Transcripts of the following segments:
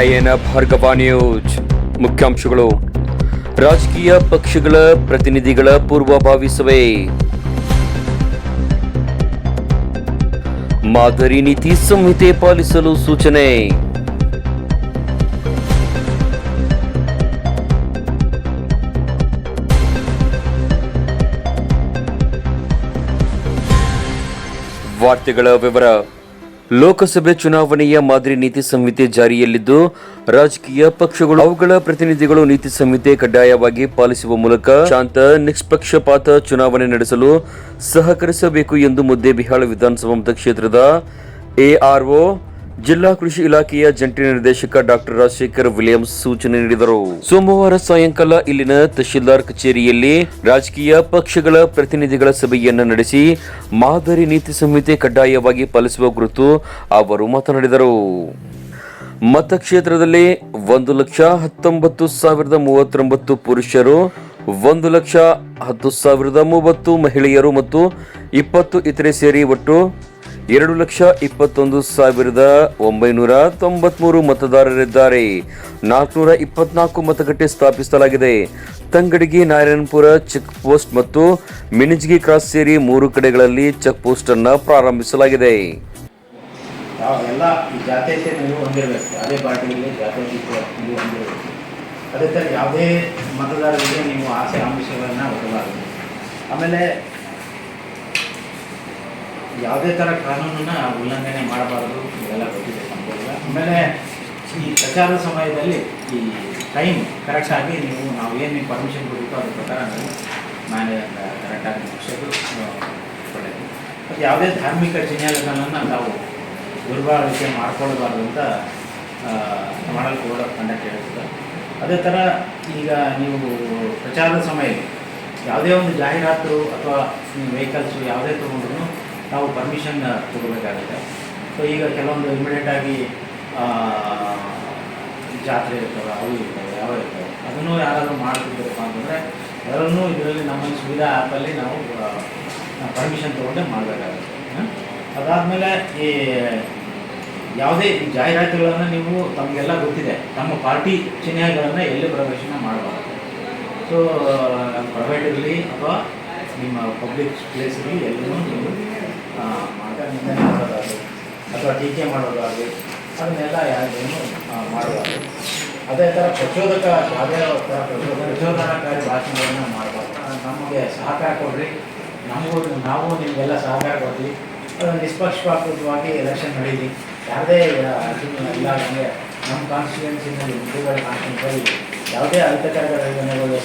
ನಯನ Bhargava news. ಮುಖ್ಯಾಂಶಗಳು. ರಾಜಕೀಯ ಪಕ್ಷಗಳ ಪ್ರತಿನಿಧಿಗಳ ಪೂರ್ವಭಾವಿ ಸಭೆ. ಮಾದರಿ ನೀತಿ ಸಂಹಿತೆ ಪಾಲಿಸಲು ಸೂಚನೆ. ವಾರ್ತೆಗಳ ವಿವರ. ಲೋಕಸಭೆ ಚುನಾವಣೆಯ ಮಾದರಿ ನೀತಿ ಸಂಹಿತೆ ಜಾರಿಯಲ್ಲಿದ್ದು, ರಾಜಕೀಯ ಪಕ್ಷಗಳು ಅವುಗಳ ಪ್ರತಿನಿಧಿಗಳು ನೀತಿ ಸಂಹಿತೆ ಕಡ್ಡಾಯವಾಗಿ ಪಾಲಿಸುವ ಮೂಲಕ ಶಾಂತ, ನಿಷ್ಪಕ್ಷಪಾತ ಚುನಾವಣೆ ನಡೆಸಲು ಸಹಕರಿಸಬೇಕು ಎಂದು ಮುದ್ದೇಬಿಹಾಳ ವಿಧಾನಸಭಾ ಮತಕ್ಷೇತ್ರದ ಎಆರ್ಒ ಜಿಲ್ಲಾ ಕೃಷಿ ಇಲಾಖೆಯ ಜಂಟಿ ನಿರ್ದೇಶಕ ಡಾಕ್ಟರ್ ರಾಜಶೇಖರ್ ವಿಲಿಯಮ್ಸ್ ಸೂಚನೆ ನೀಡಿದರು. ಸೋಮವಾರ ಸಾಯಂಕಾಲ ಇಲ್ಲಿನ ತಹಶೀಲ್ದಾರ್ ಕಚೇರಿಯಲ್ಲಿ ರಾಜಕೀಯ ಪಕ್ಷಗಳ ಪ್ರತಿನಿಧಿಗಳ ಸಭೆಯನ್ನು ನಡೆಸಿ ಮಾದರಿ ನೀತಿ ಸಂಹಿತೆ ಕಡ್ಡಾಯವಾಗಿ ಪಾಲಿಸುವ ಕುರಿತು ಅವರು ಮಾತನಾಡಿದರು. ಮತಕ್ಷೇತ್ರದಲ್ಲಿ ಒಂದು ಲಕ್ಷ ಹತ್ತೊಂಬತ್ತು ಸಾವಿರದ ಮೂವತ್ತೊಂಬತ್ತು ಪುರುಷರು, ಒಂದು ಲಕ್ಷ ಹತ್ತು ಸಾವಿರದ ಮೂವತ್ತು ಮಹಿಳೆಯರು ಮತ್ತು ಇಪ್ಪತ್ತು ಇತರೆ ಸೇರಿ ಒಟ್ಟು ಎರಡು ಲಕ್ಷ ಇಪ್ಪತ್ತೊಂದು ಸಾವಿರದ ಒಂಬೈನೂರ ತೊಂಬತ್ಮೂರು ಮತದಾರರಿದ್ದಾರೆ. ನಾಲ್ಕುನೂರ ಇಪ್ಪತ್ನಾಲ್ಕು ಮತಗಟ್ಟೆ ಸ್ಥಾಪಿಸಲಾಗಿದೆ. ತಂಗಡಿಗೆ ನಾರಾಯಣಪುರ ಚೆಕ್ ಪೋಸ್ಟ್ ಮತ್ತು ಮಿಣಿಜ್ಗಿ ಕ್ರಾಸ್ ಸೇರಿ ಮೂರು ಕಡೆಗಳಲ್ಲಿ ಚೆಕ್ ಪೋಸ್ಟ್ ಅನ್ನು ಪ್ರಾರಂಭಿಸಲಾಗಿದೆ ಅದೇ ಯಾವುದೇ ಮತದಾರರಿಗೆ ನೀವು ಆಸೆ, ಆಮಿಷಗಳನ್ನು ಆಮೇಲೆ ಯಾವುದೇ ಥರ ಕಾನೂನನ್ನ ಉಲ್ಲಂಘನೆ ಮಾಡಬಾರದು ಇದೆಲ್ಲ ಗೊತ್ತಿದೆ ನಮಗೆಲ್ಲ ಆಮೇಲೆ ಈ ಪ್ರಚಾರದ ಸಮಯದಲ್ಲಿ ಈ ಟೈಮ್ ಕರೆಕ್ಟಾಗಿ ನೀವು, ನಾವು ಏನು ನೀವು ಪರ್ಮಿಷನ್ ಕೊಡಬೇಕು ಅದ್ರ ಪ್ರಕಾರ ನೀವು ಮ್ಯಾನೇಜ್ ಕರೆಕ್ಟಾಗಿ ಮುಗಿಸೋದು ಒಳ್ಳೆಯದು ಮತ್ತು ಯಾವುದೇ ಧಾರ್ಮಿಕ ಚಿಹ್ನೆಗಳನ್ನು ನಾವು ದುರ್ಬಳಕೆ ಮಾಡ್ಕೊಳ್ಬಾರ್ದು ಅಂತ ಮಾಡಲ್ ಕೋಡ್ ಆಫ್ ಕಂಡಕ್ಟ್ ಹೇಳ್ತದೆ ಅದೇ ಥರ ಈಗ ನೀವು ಪ್ರಚಾರದ ಸಮಯ ಯಾವುದೇ ಒಂದು ಜಾಹೀರಾತು ಅಥವಾ ವೆಹಿಕಲ್ಸು ಯಾವುದೇ ತೊಗೊಂಡ್ರು ನಾವು ಪರ್ಮಿಷನ್ ತಗೋಬೇಕಾಗುತ್ತೆ ಸೊ ಈಗ ಕೆಲವೊಂದು ಇಮಿಡಿಯೇಟಾಗಿ ಜಾತ್ರೆ ಇರ್ತವೆ, ಅವು ಇರ್ತವೆ, ಯಾವ ಇರ್ತವೆ, ಅದನ್ನು ಯಾರಾದರೂ ಮಾಡ್ತಿದ್ದೀರಪ್ಪ ಅಂತಂದರೆ, ಅದರಲ್ಲೂ ಇದರಲ್ಲಿ ನಮ್ಮ ಸುವಿಧಾ ಆ್ಯಪಲ್ಲಿ ನಾವು ಪರ್ಮಿಷನ್ ತೊಗೊಂಡೆ ಮಾಡಬೇಕಾಗುತ್ತೆ. ಅದಾದಮೇಲೆ ಈ, ಯಾವುದೇ ಜಾಹೀರಾತುಗಳನ್ನು ನೀವು, ತಮಗೆಲ್ಲ ಗೊತ್ತಿದೆ, ತಮ್ಮ ಪಾರ್ಟಿ ಚಿಹ್ನೆಗಳನ್ನು ಎಲ್ಲಿ ಪ್ರದರ್ಶನ ಮಾಡಬಾರ್ದು. ಸೊ ಪ್ರೈವೇಟ್ ಇರಲಿ ಅಥವಾ ನಿಮ್ಮ ಪಬ್ಲಿಕ್ ಪ್ಲೇಸ್ ಇರಲಿ ಎಲ್ಲವೂ ನೀವು ಮಾಡೋದಾಗಲಿ ಅಥವಾ ಟೀಕೆ ಮಾಡೋದಾಗಲಿ ಅದನ್ನೆಲ್ಲ ಯಾರಿಗೇನು ಮಾಡಬಾರ್ದು. ಅದೇ ಥರ ಪ್ರಚೋದಕ ಯಾವುದೇ ಥರ ಪ್ರಚೋದನಕಾರಿ ಭಾಷಣಗಳನ್ನು ಮಾಡಬಾರ್ದು. ನಮಗೆ ಸಹಕಾರ ಕೊಡ್ರಿ. ನಮಗೂ, ನಾವು ನಿಮಗೆಲ್ಲ ಸಹಕಾರ ಕೊಡ್ತೀವಿ. ಅದನ್ನು ನಿಷ್ಪಕ್ಷಪಾತವಾಗಿ ಎಲೆಕ್ಷನ್ ನಡೀಲಿ. ಯಾವುದೇ ಇಲ್ಲ ನಮಗೆ ನಮ್ಮ ಕಾನ್ಸ್ಟಿಟ್ಯೂನ್ಸಿನಲ್ಲಿ ಮುದ್ದುಗಳ ಕಾನ್ಸ್ಟಿಟ್ಯೂನ್ಸಲ್ಲಿ ಯಾವುದೇ ಅಹಿತಕರ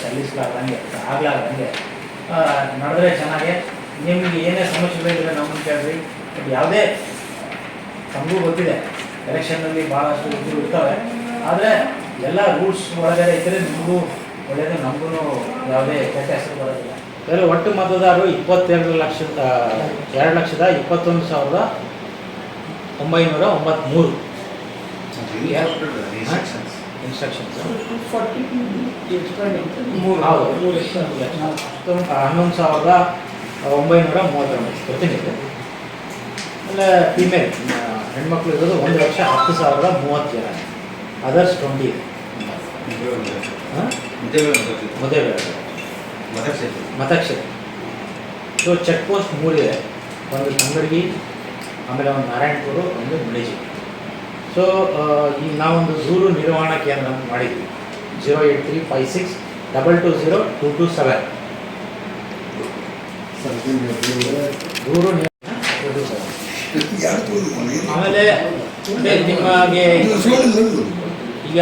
ಸಲ್ಲಿಸಲಾರ್ದಂಗೆ ಆಗಲಾರ್ದಂಗೆ ನಡೆದ್ರೆ ಚೆನ್ನಾಗೆ ನಿಮಗೆ ಏನೇ ಸಮಸ್ಯೆಗಳಿದ್ರೆ ನಮ್ಮನ್ನು ಕೇಳ್ರಿ. ಬಟ್ ಯಾವುದೇ ತಮಗೂ ಗೊತ್ತಿದೆ ಎಲೆಕ್ಷನ್ನಲ್ಲಿ ಭಾಳಷ್ಟು ಇದ್ರು ಇರ್ತವೆ. ಆದರೆ ಎಲ್ಲ ರೂಲ್ಸ್ ಒಳಗಡೆ ಇದ್ದರೆ ನಿಮಗೂ ಒಳ್ಳೆಯದು ನಮಗೂ ಯಾವುದೇ ಕೆಟ್ಟ ಹೆಸರು ಬರೋದಿಲ್ಲ. ಬೇರೆ ಒಟ್ಟು ಮತದಾರರು ಇಪ್ಪತ್ತೆರಡು ಲಕ್ಷದ ಎರಡು ಲಕ್ಷದ ಇಪ್ಪತ್ತೊಂದು ಸಾವಿರದ ಒಂಬೈನೂರ ಒಂಬತ್ತ್ಮೂರು ಇನ್ಸ್ಟ್ರಕ್ಷನ್ಸ್ ಹನ್ನೊಂದು ಸಾವಿರದ ಒಂಬೈನೂರ ಮೂವತ್ತೊಂಬತ್ತು. ಪ್ರತಿನಿಧಿ ಆಮೇಲೆ ಫಿಮೇಲ್ ಹೆಣ್ಮಕ್ಳು ಇರೋದು ಒಂದು ಲಕ್ಷ ಹತ್ತು ಸಾವಿರದ ಮೂವತ್ತು ಜನ ಅದರ್ಸ್ ಟ್ವೆಂಟಿ ಮದುವೆ ಮತಕ್ಷೇತ್ರ. ಸೊ ಚೆಕ್ ಪೋಸ್ಟ್ ಮೂರಿದೆ ಒಂದು ತಂಗಡಗಿ ಆಮೇಲೆ ಒಂದು ನಾರಾಯಣಪುರ ಒಂದು ಮುಳೇಜಿ ಸೊ ಈಗ ನಾವೊಂದು ದೂರು ನಿರ್ವಹಣಾ ಕೇಂದ್ರ ಮಾಡಿದ್ವಿ. Zero eight three five six double two zero two two seven ದೂರು ನಿರ್ವಹಣಾ 227. ಆಮೇಲೆ ನಿಮಗೆ ಈಗ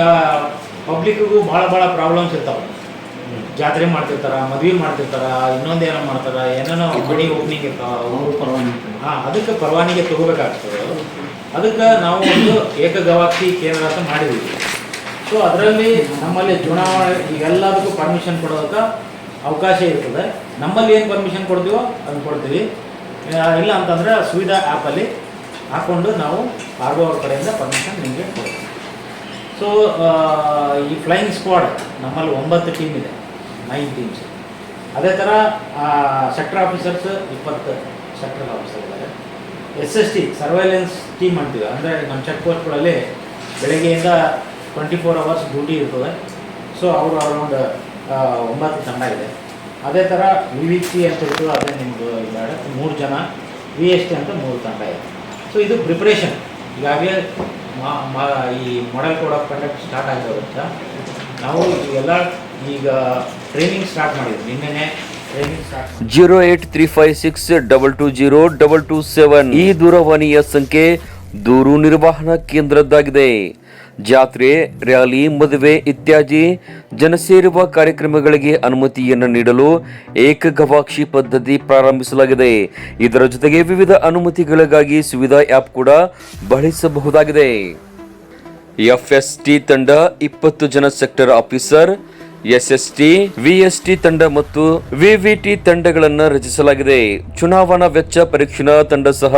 ಪಬ್ಲಿಕ್ಕಿಗೂ ಭಾಳ ಭಾಳ ಪ್ರಾಬ್ಲಮ್ಸ್ ಇರ್ತಾವೆ. ಜಾತ್ರೆ ಮಾಡ್ತಿರ್ತಾರ, ಮದ್ವೆ ಮಾಡ್ತಿರ್ತಾರ, ಇನ್ನೊಂದು ಏನೋ ಮಾಡ್ತಾರ, ಏನೇನೋ ಮನಿ ಓಪನಿಂಗ್ ಇರ್ತಾವ. ಹಾಂ, ಅದಕ್ಕೆ ಪರವಾನಿಗೆ ತಗೋಬೇಕಾಗ್ತದೆ. ಅದಕ್ಕೆ ನಾವು ಒಂದು ಏಕಗವಾಕ್ಷಿ ಕೇಂದ್ರ ಅಂತ ಮಾಡಿದ್ವಿ. ಸೊ ಅದರಲ್ಲಿ ನಮ್ಮಲ್ಲಿ ಚುನಾವಣೆ ಈಗೆಲ್ಲದಕ್ಕೂ ಪರ್ಮಿಷನ್ ಕೊಡೋದಕ್ಕೆ ಅವಕಾಶ ಇರ್ತದೆ. ನಮ್ಮಲ್ಲಿ ಏನು ಪರ್ಮಿಷನ್ ಕೊಡ್ತೀವೋ ಅದನ್ನು ಕೊಡ್ತೀವಿ. ಇಲ್ಲ ಅಂತಂದರೆ ಸುವಿಧಾ ಆ್ಯಪಲ್ಲಿ ಹಾಕ್ಕೊಂಡು ನಾವು ಆರ್ ಅವ್ರ ಕಡೆಯಿಂದ ಪರ್ಮಿಷನ್ ನಿಮಗೆ ಕೊಡ್ತೀವಿ. ಸೊ ಈ ಫ್ಲೈಯಿಂಗ್ ಸ್ಕ್ವಾಡ್ ನಮ್ಮಲ್ಲಿ ಒಂಬತ್ತು ಟೀಮ್ ಇದೆ. ನೈನ್ ಟೀಮ್ಸ್ ಅದೇ ಥರ ಸೆಕ್ಟರ್ ಆಫೀಸರ್ಸ್ ಇಪ್ಪತ್ತು ಸೆಕ್ಟರ್ ಆಫೀಸರ್ ಇದ್ದಾರೆ. S S T surveillance team ಅಂತೀವಿ. ಅಂದರೆ ನಮ್ಮ ಚೆಕ್ ಪೋಸ್ಟ್ಗಳಲ್ಲಿ ಬೆಳಗ್ಗೆಯಿಂದ ಟ್ವೆಂಟಿ ಫೋರ್ ಅವರ್ಸ್ ಡ್ಯೂಟಿ ಇರ್ತದೆ. ಸೊ ಅವರು ಅರೌಂಡ್ ಒಂಬತ್ತು ತಂಡ ಇದೆ. ಅದೇ ಥರ ವಿ ವಿ ಸಿ ಅಂತ ಹೇಳ್ತು ಅದೇ ನಿಮ್ಮದು ಇದ್ದಾರೆ ಮೂರು ಜನ, ವಿ ಎಸ್ ಟಿ ಅಂತ ಮೂರು ತಂಡ ಇದೆ. ಸೊ ಇದು ಪ್ರಿಪ್ರೇಷನ್ ಈಗಾಗಲೇ ಈ model code of conduct start ಆಗಿರೋದ್ರಿಂದ ನಾವು ಎಲ್ಲ ಈಗ ಟ್ರೈನಿಂಗ್ ಸ್ಟಾರ್ಟ್ ಮಾಡಿದ್ವಿ. ಮಾಡಿ zero eight three five six double two zero double two seven ಈ ದೂರವಾಣಿಯ ಸಂಖ್ಯೆ ದೂರು ನಿರ್ವಹಣಾ ಕೇಂದ್ರದ್ದಾಗಿದೆ. ಜಾತ್ರೆ, ರ್ಯಾಲಿ, ಮದುವೆ ಇತ್ಯಾದಿ ಜನಸೇರುವ ಕಾರ್ಯಕ್ರಮಗಳಿಗೆ ಅನುಮತಿಯನ್ನು ನೀಡಲು ಏಕಗವಾಕ್ಷಿ ಪದ್ಧತಿ ಪ್ರಾರಂಭಿಸಲಾಗಿದೆ. ಇದರ ಜೊತೆಗೆ ವಿವಿಧ ಅನುಮತಿಗಳಿಗಾಗಿ ಸುವಿಧಾ ಆ್ಯಪ್ ಕೂಡ ಬಳಸಬಹುದಾಗಿದೆ. ಎಫ್ಎಸ್ಟಿ ತಂಡ ಇಪ್ಪತ್ತು ಜನ ಸೆಕ್ಟರ್ ಆಫೀಸರ್, ಎಸ್ಎಸ್ಟಿ, ವಿಎಸ್ಟಿ ತಂಡ ಮತ್ತು ವಿವಿಟಿ ತಂಡಗಳನ್ನು ರಚಿಸಲಾಗಿದೆ. ಚುನಾವಣಾ ವೆಚ್ಚ ಪರೀಕ್ಷಣಾ ತಂಡ ಸಹ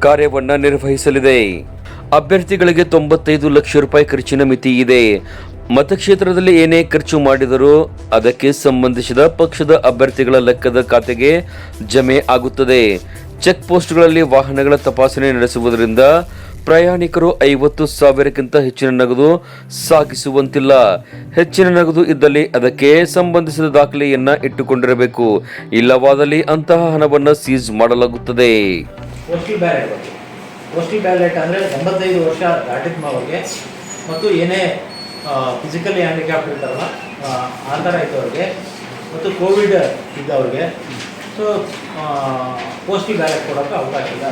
ಕಾರ್ಯವನ್ನು ನಿರ್ವಹಿಸಲಿದೆ. ಅಭ್ಯರ್ಥಿಗಳಿಗೆ ತೊಂಬತ್ತೈದು ಲಕ್ಷ ರೂಪಾಯಿ ಖರ್ಚಿನ ಮಿತಿ ಇದೆ. ಮತಕ್ಷೇತ್ರದಲ್ಲಿ ಏನೇ ಖರ್ಚು ಮಾಡಿದರೂ ಅದಕ್ಕೆ ಸಂಬಂಧಿಸಿದ ಪಕ್ಷದ ಅಭ್ಯರ್ಥಿಗಳ ಲೆಕ್ಕದ ಖಾತೆಗೆ ಜಮೆ ಆಗುತ್ತದೆ. ಚೆಕ್ ಪೋಸ್ಟ್ಗಳಲ್ಲಿ ವಾಹನಗಳ ತಪಾಸಣೆ ನಡೆಸುವುದರಿಂದ ಪ್ರಯಾಣಿಕರು ಐವತ್ತು ಸಾವಿರಕ್ಕಿಂತ ಹೆಚ್ಚಿನ ನಗದು ಸಾಗಿಸುವಂತಿಲ್ಲ. ಹೆಚ್ಚಿನ ನಗದು ಇದ್ದಲ್ಲಿ ಅದಕ್ಕೆ ಸಂಬಂಧಿಸಿದ ದಾಖಲೆಯನ್ನ ಇಟ್ಟುಕೊಂಡಿರಬೇಕು. ಇಲ್ಲವಾದಲ್ಲಿ ಅಂತಹ ಹಣವನ್ನು ಸೀಸ್ ಮಾಡಲಾಗುತ್ತದೆ. ಪೋಸ್ಟಲ್ ಬ್ಯಾಲೆಟ್ ಅಂದರೆ ಎಂಬತ್ತೈದು ವರ್ಷ ದಾಟಿದ ಅವ್ರಿಗೆ ಮತ್ತು ಏನೇ ಫಿಸಿಕಲಿ ಹ್ಯಾಂಡಿಕ್ಯಾಪ್ ಇರ್ತಾರಲ್ಲ ಆ, ಇತ್ತು ಥರ ಇದ್ದವ್ರಿಗೆ. ಮತ್ತು ಕೋವಿಡ್ ಇದ್ದವ್ರಿಗೆ. ಸೊ ಪೋಸ್ಟಿ ಬ್ಯಾಲೆಟ್ ಕೊಡೋಕ್ಕೆ ಅವಕಾಶ ಇಲ್ಲ.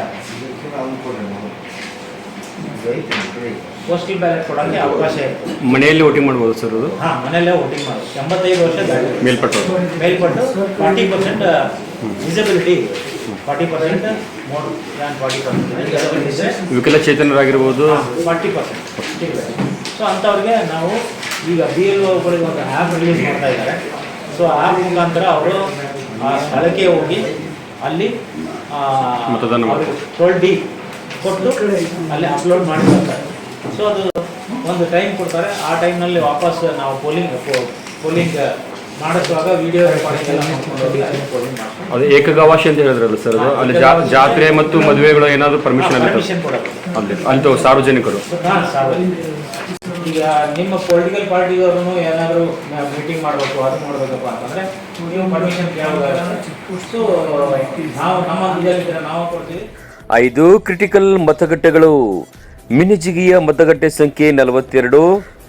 ಪೋಸ್ಟಿ ಬ್ಯಾಲೆಟ್ ಕೊಡೋಕ್ಕೆ ಅವಕಾಶ ಇರ್ತದೆ. ಮನೆಯಲ್ಲಿ ವೋಟಿಂಗ್ ಮಾಡ್ಬೋದು ಸರ್ ಅದು? ಹಾಂ ಮನೆಯಲ್ಲೇ ವೋಟಿಂಗ್ ಮಾಡೋದು. ಎಂಬತ್ತೈದು ವರ್ಷ ಮೇಲ್ಪಟ್ಟು ಮೇಲ್ಪಟ್ಟು forty percent visibility forty percent forty percent. ವಿಕಲ ಚೇತನರಾಗಿರ್ಬೋದು ಫಾರ್ಟಿ ಪರ್ಸೆಂಟ್. ಸೊ ಅಂಥವ್ರಿಗೆ ನಾವು ಈಗ ಬಿ ಎಲ್ ಒಗಳಿಗೆ ಒಂದು ಆ್ಯಪ್ ರಿಲೀಸ್ ಮಾಡ್ತಾ ಇದ್ದಾರೆ. ಸೊ ಆ್ಯಪ್ ಮುಖಾಂತರ ಅವರು ಆ ಸ್ಥಳಕ್ಕೆ ಹೋಗಿ ಅಲ್ಲಿ ಮತದಾನ. ಟ್ವೆಲ್ ಡಿ ಕೊಟ್ಟು ಅಲ್ಲಿ ಅಪ್ಲೋಡ್ ಮಾಡಿ ಬರ್ತಾರೆ ಸೊ ಅದು ಒಂದು ಟೈಮ್ ಕೊಡ್ತಾರೆ. ಆ ಟೈಮ್ನಲ್ಲಿ ವಾಪಸ್ ನಾವು ಪೋಲಿಂಗ್ ಪೋಲಿಂಗ್ ಅದು ಏಕಗವಾಶಿ ಅಂತ ಹೇಳಿದ್ರಲ್ಲ ಸರ್ ಅದು? ಅಲ್ಲಿ ಜಾತ್ರೆ ಮತ್ತು ಮದುವೆಗಳು ಏನಾದರೂ ಪರ್ಮಿಷನ್ ಅಲ್ಲಿ ಅಲ್ಲಿ ಸಾರ್ವಜನಿಕರು. ಈಗ ನಿಮ್ಮ ಪೊಲಿಟಿಕಲ್ ಪಾರ್ಟಿಯವರು ಏನಾದರೂ ಮೀಟಿಂಗ್ ಮಾಡಬೇಕು ಅದು ಮಾಡಬೇಕಪ್ಪ ಅಂತಂದರೆ ನೀವು ಪರ್ಮಿಷನ್ ಕೇಳಬೇಕು ನಾವು ನಮ್ಮ ಇದಲ್ಲಿದ್ದರೆ ನಾವು ಕೊಡ್ತೀವಿ. ಐದು ಕ್ರಿಟಿಕಲ್ ಮತಗಟ್ಟೆಗಳು. ಮಿನಿಜಿಗಿಯ ಮತಗಟ್ಟೆ ಸಂಖ್ಯೆ ನಲವತ್ತೆರಡು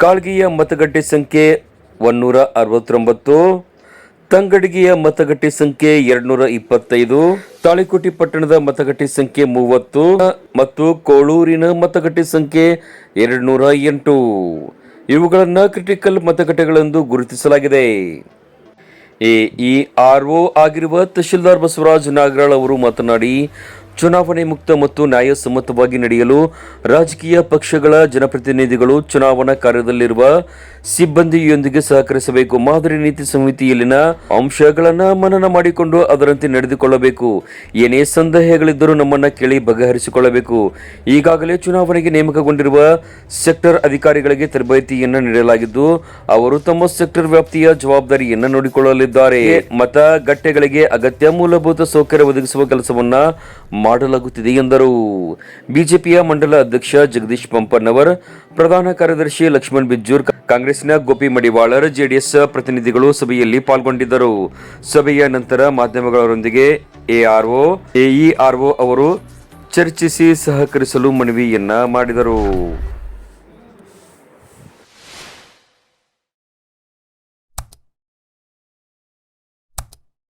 ಕಾಳ್ಗಿಯ ಮತಗಟ್ಟೆ ಸಂಖ್ಯೆ ಒನ್ನೂರ ಅರವತ್ತೊಂಬತ್ತು ತಂಗಡಗಿಯ ಮತಗಟ್ಟೆ ಸಂಖ್ಯೆ ಎರಡ್ನೂರ ಇಪ್ಪತ್ತೈದು, ತಾಳಿಕೋಟಿ ಪಟ್ಟಣದ ಮತಗಟ್ಟೆ ಸಂಖ್ಯೆ ಮೂವತ್ತು, ಮತ್ತು ಕೋಳೂರಿನ ಮತಗಟ್ಟೆ ಸಂಖ್ಯೆ ಎರಡ್ನೂರ ಎಂಟು. ಇವುಗಳನ್ನು ಕ್ರಿಟಿಕಲ್ ಮತಗಟ್ಟೆಗಳೆಂದು ಗುರುತಿಸಲಾಗಿದೆ. ಎಇ ಆರ್ ಒ ಆಗಿರುವ ತಹಶೀಲ್ದಾರ್ ಬಸವರಾಜ್ ನಾಗರಾಳ್ ಅವರು ಮಾತನಾಡಿ ಚುನಾವಣೆ ಮುಕ್ತ ಮತ್ತು ನ್ಯಾಯಸಮ್ಮತವಾಗಿ ನಡೆಯಲು ರಾಜಕೀಯ ಪಕ್ಷಗಳ ಜನಪ್ರತಿನಿಧಿಗಳು ಚುನಾವಣಾ ಕಾರ್ಯದಲ್ಲಿರುವ ಸಿಬ್ಬಂದಿಯೊಂದಿಗೆ ಸಹಕರಿಸಬೇಕು. ಮಾದರಿ ನೀತಿ ಸಂಹಿತೆಯಲ್ಲಿನ ಅಂಶಗಳನ್ನು ಮನನ ಮಾಡಿಕೊಂಡು ಅದರಂತೆ ನಡೆದುಕೊಳ್ಳಬೇಕು. ಏನೇ ಸಂದೇಹಗಳಿದ್ದರೂ ನಮ್ಮನ್ನು ಕೇಳಿ ಬಗೆಹರಿಸಿಕೊಳ್ಳಬೇಕು. ಈಗಾಗಲೇ ಚುನಾವಣೆಗೆ ನೇಮಕಗೊಂಡಿರುವ ಸೆಕ್ಟರ್ ಅಧಿಕಾರಿಗಳಿಗೆ ತರಬೇತಿಯನ್ನು ನೀಡಲಾಗಿದ್ದು, ಅವರು ತಮ್ಮ ಸೆಕ್ಟರ್ ವ್ಯಾಪ್ತಿಯ ಜವಾಬ್ದಾರಿಯನ್ನು ನೋಡಿಕೊಳ್ಳಲಿದ್ದಾರೆ. ಮತಗಟ್ಟೆಗಳಿಗೆ ಅಗತ್ಯ ಮೂಲಭೂತ ಸೌಕರ್ಯ ಒದಗಿಸುವ ಕೆಲಸವನ್ನ ಮಾಡಲಾಗುತ್ತಿದೆ ಎಂದರು. ಬಿಜೆಪಿಯ ಮಂಡಲ ಅಧ್ಯಕ್ಷ ಜಗದೀಶ್ ಪಂಪನ್ನವರ್, ಪ್ರಧಾನ ಕಾರ್ಯದರ್ಶಿ ಲಕ್ಷ್ಮಣ್ ಬಿಜ್ಜೂರ್, ಕಾಂಗ್ರೆಸ್ನ ಗೋಪಿ ಮಡಿವಾಳರ್, ಜೆಡಿಎಸ್ ಪ್ರತಿನಿಧಿಗಳು ಸಭೆಯಲ್ಲಿ ಪಾಲ್ಗೊಂಡಿದ್ದರು. ಸಭೆಯ ನಂತರ ಮಾಧ್ಯಮಗಳೊಂದಿಗೆ ಎಆರ್ಒ ಎಇಆರ್ಒ ಅವರು ಚರ್ಚಿಸಿ ಸಹಕರಿಸಲು ಮನವಿಯನ್ನ ಮಾಡಿದರು.